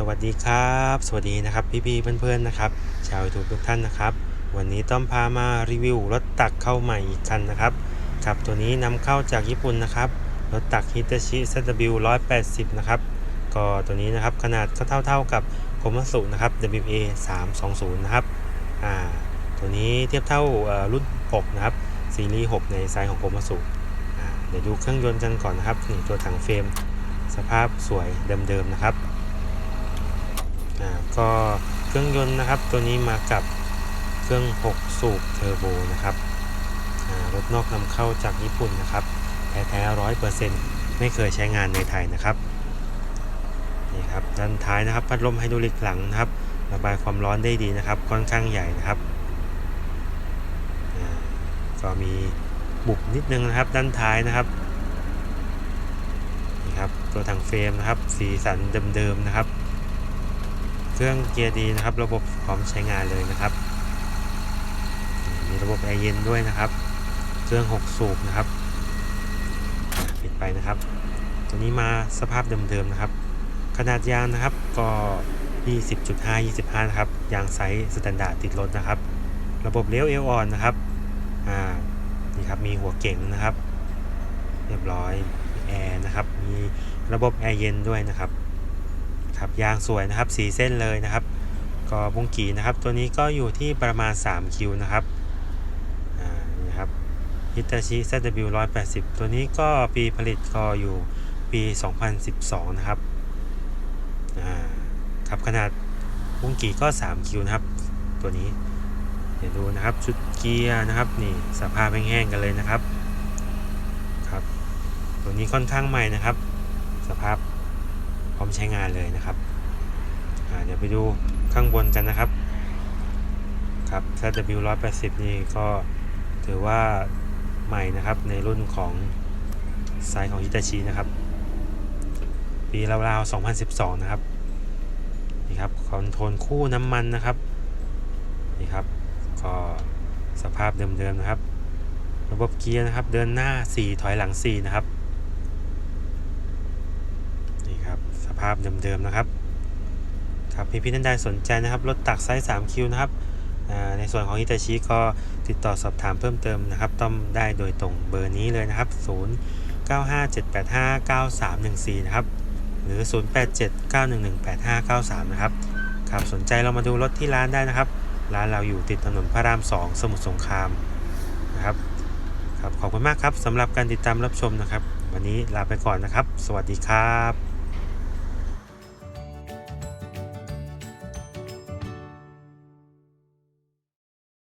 สวัสดีครับ สวัสดีนะครับพี่ๆเพื่อนๆนะครับ ชาวยูทูบทุกท่านนะครับ วันนี้ต้อมพามารีวิวรถตักเข้าใหม่อีกคันนะครับครับตัวนี้นำเข้าจากญี่ปุ่นนะครับรถตัก Hitachi ZW 180 นะครับ ก็ตัวนี้นะครับขนาดก็เท่าๆกับโคมัสุนะครับ WA 320 นะครับอ่าตัวนี้เทียบเท่ารุ่น 6 นะครับ ซีรีส์ 6 ในไซส์ของโคมัสุเดี๋ยวดูเครื่องยนต์กันก่อนนะครับนี่ตัวถังเฟรมสภาพสวยเดิมๆนะครับ ก็เครื่องยนต์นะครับ ตัวนี้มากับเครื่อง 6 สูบเทอร์โบนะครับรถนอกนำเข้าจากญี่ปุ่นนะครับ แท้ๆร้อยเปอร์เซ็นต์ไม่เคยใช้งานในไทยนะครับนี่ครับด้านท้ายนะครับ พัดลมไฮดรอลิกหลังนะครับ ระบายความร้อนได้ดีนะครับ ค่อนข้างใหญ่นะครับก็มีบุบนิดนึงนะครับ ด้านท้ายนะครับนี่ครับตัวถังเฟรมนะครับ สีสันเดิมๆนะครับ เครื่องเกียร์ดีนะครับ ระบบพร้อมใช้งานเลยนะครับ มีระบบแอร์เย็นด้วยนะครับ เครื่อง 6 สูบนะครับปิดไปนะครับ ตัวนี้มาสภาพเดิมๆนะครับ ขนาดยางนะครับก็ 20.5 25 นะครับ ยางไซส์สแตนดาร์ดติดรถนะครับ ระบบเลี้ยวเอลออนนะครับ อ่า นี่ครับ มีหัวเก่งนะครับ เรียบร้อยมีแอร์นะครับ มีระบบแอร์เย็นด้วยนะครับ ครับยางสวยนะครับสีเส้นเลยนะครับก็บุงกีนะครับ ตัวนี้ก็อยู่ที่ประมาณ 3 คิวนะครับนี่ครับ Hitachi ZW 180 ตัวนี้ก็ปีผลิตก็อยู่ปี 2012 นะครับครับขนาดบุงกีก็ 3 คิวนะครับ ตัวนี้เดี๋ยวดูนะครับชุดเกียร์นะครับนี่สภาพแห้งๆกันเลยนะครับครับ ตัวนี้ค่อนข้างใหม่นะครับ สภาพ อมใช้งานเลยนะครับเดี๋ยวไปดูข้างบนกันนะครับ ครับ ZW 180 นี่ก็ถือว่าใหม่นะครับในรุ่นของไซส์ของ Hitachi นะครับ ปีราวๆ 2012 นะครับ นี่ครับคอนโทรลคู่น้ำมันนะครับ นี่ครับ ก็สภาพเดิมๆนะครับ ระบบเกียร์นะครับ เดินหน้า 4 ถอยหลัง 4 นะครับ นี่ครับส ภาพเดิมๆนะครับครับพี่พี่ท่านใดสนใจนะครับรถตักไซส์3คิวนะครับในส่วนของฮิตาชิก็ติดต่อสอบถามเพิ่มเติมนะครับ ต้องได้โดยตรงเบอร์นี้เลยนะครับ 0 9 5 7 8 5 9 3 1 4 นะครับ หรือ 0 8 7 9 1 1 8 5 9 3 นะครับครับสนใจเรามาดูรถที่ร้านได้นะครับ ร้านเราอยู่ติดถนนพระราม 2 สมุทรสงครามนะครับครับขอบคุณมากครับสำหรับการติดตามรับชมนะครับ วันนี้ลาไปก่อนนะครับ สวัสดีครับ